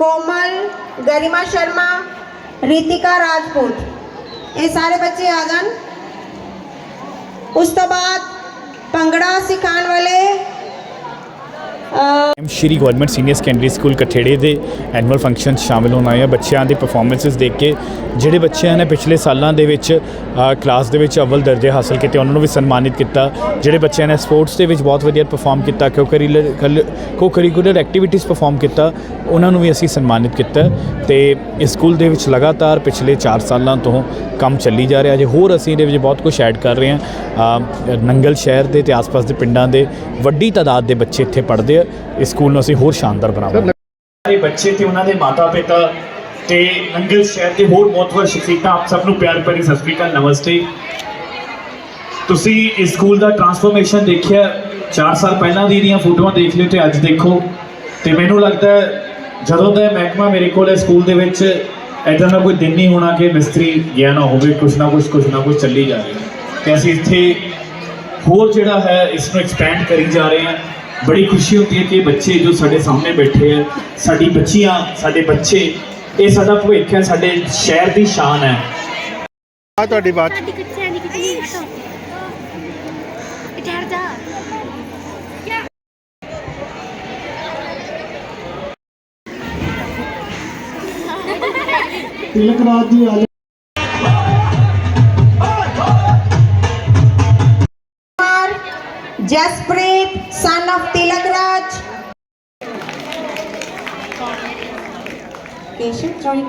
कोमल गरिमा शर्मा रितिका राजपूत ये सारे बच्चे आ जान उस तो बाद भंगड़ा सिखाने वाले Shri government senior secondary school ਕਠੇੜੇ ਦੇ ਐਨੂਅਲ ਫੰਕਸ਼ਨ 'ਚ ਸ਼ਾਮਿਲ ਹੋਣ ਆਏ ਆ ਬੱਚਿਆਂ ਦੇ ਪਰਫਾਰਮੈਂਸਸ ਦੇਖ ਕੇ, ਜਿਹੜੇ ਬੱਚਿਆਂ ਨੇ ਪਿਛਲੇ ਸਾਲਾਂ ਦੇ ਵਿੱਚ ਕਲਾਸ ਦੇ ਵਿੱਚ ਅਵਲ ਦਰਜੇ ਹਾਸਲ ਕੀਤੇ, ਉਹਨਾਂ ਨੂੰ ਵੀ ਸਨਮਾਨਿਤ ਕੀਤਾ। ਜਿਹੜੇ ਬੱਚਿਆਂ ਨੇ ਸਪੋਰਟਸ ਦੇ ਵਿੱਚ ਬਹੁਤ ਵਧੀਆ ਪਰਫਾਰਮ ਕੀਤਾ ਕੋ ਕਰੀਕੁਲਰ ਕੋ ਕਰੀਕੁਲਰ ਐਕਟੀਵਿਟੀਜ਼ ਪਰਫਾਰਮ ਕੀਤਾ, ਉਹਨਾਂ ਨੂੰ ਵੀ ਅਸੀਂ ਸਨਮਾਨਿਤ ਕੀਤਾ। ਤੇ ਇਸ ਸਕੂਲ ਦੇ ਵਿੱਚ ਲਗਾਤਾਰ ਪਿਛਲੇ 4 ਸਾਲਾਂ ਤੋਂ ਕੰਮ ਚੱਲੀ ਜਾ ਰਿਹਾ। ਜੇ ਹੋਰ ਅਸੀਂ ਇਹਦੇ ਵਿੱਚ ਬਹੁਤ ਕੁਝ ਐਡ ਕਰ ਰਹੇ ਹਾਂ। ਨੰਗਲ ਸ਼ਹਿਰ ਦੇ ਤੇ ਆਸ-ਪਾਸ ਦੇ ਪਿੰਡਾਂ ਦੇ ਵੱਡੀ ਤਾਦਾਦ ਦੇ ਬੱਚੇ ਇੱਥੇ ਪੜ੍ਹਦੇ ਆ ਇਸ ਸਕੂਲ ਨੂੰ ਅਸੀਂ ਹੋਰ ਸ਼ਾਨਦਾਰ ਬਣਾਵਾਂਗੇ। ਸਾਰੇ ਬੱਚੇ ਤੇ ਉਹਨਾਂ ਦੇ ਮਾਤਾ-ਪਿਤਾ ਤੇ ਨੰਗਲ ਸ਼ਹਿਰ ਦੇ ਹੋਰ ਮਹੱਤਵਪੂਰਨ ਸ਼ਖਸੀਅਤਾਂ, ਆਪ ਸਭ ਨੂੰ ਪਿਆਰ ਭਰੀ ਸਤਿ ਸ੍ਰੀ ਅਕਾਲ, ਨਮਸਤੇ। ਤੁਸੀਂ ਇਸ ਸਕੂਲ ਦਾ ਟਰਾਂਸਫਰਮੇਸ਼ਨ ਦੇਖਿਆ 4 ਸਾਲ ਪਹਿਲਾਂ ਦੀ ਦੀਆਂ ਫੋਟੋਆਂ ਦੇਖ ਲਿਓ ਤੇ ਅੱਜ ਦੇਖੋ। ਤੇ ਮੈਨੂੰ ਲੱਗਦਾ ਜਦੋਂ ਦਾ ਮਹਿਕਮਾ ਮੇਰੇ ਕੋਲ ਹੈ ਸਕੂਲ ਦੇ ਵਿੱਚ ਐਦਾਂ ਦਾ ਕੋਈ ਦਿਨ ਨਹੀਂ ਹੋਣਾ ਕਿ ਮਿਸਤਰੀ ਗਿਆ ਨਾ ਹੋਵੇ, ਕੁਛ ਨਾ ਕੁਛ ਕੁਛ ਨਾ ਕੁਛ ਚੱਲੀ ਜਾਵੇ ਰਿਹਾ। ਤੇ ਅਸੀਂ ਇੱਥੇ ਹੋਰ ਜਿਹੜਾ ਹੈ, ਇਸ ਨੂੰ ਐਕਸਪੈਂਡ ਕਰੀ ਜਾ ਰਹੇ ਹਾਂ। ਬੜੀ ਖੁਸ਼ੀ ਹੁੰਦੀ ਹੈ ਕਿ ਇਹ ਬੱਚੇ ਜੋ ਸਾਡੇ ਸਾਹਮਣੇ ਬੈਠੇ ਆ ਸਾਡੀ ਬੱਚੀਆਂ ਸਾਡੇ ਬੱਚੇ ਇਹ ਸਾਡਾ ਭਵਿੱਖ ਹੈ ਸਾਡੇ ਸ਼ਹਿਰ ਦੀ ਸ਼ਾਨ ਹੈ ਆ ਤੁਹਾਡੀ ਬਾਤ ਸਾਡੀ ਕਿੱਥੇ ਨਹੀਂ ਕਿਤੇ ਹਟੋ ਇੱਥੇ ਹਟ ਜਾ Tilak Raj ji Jasprit, son of Tilagraj. Patient, join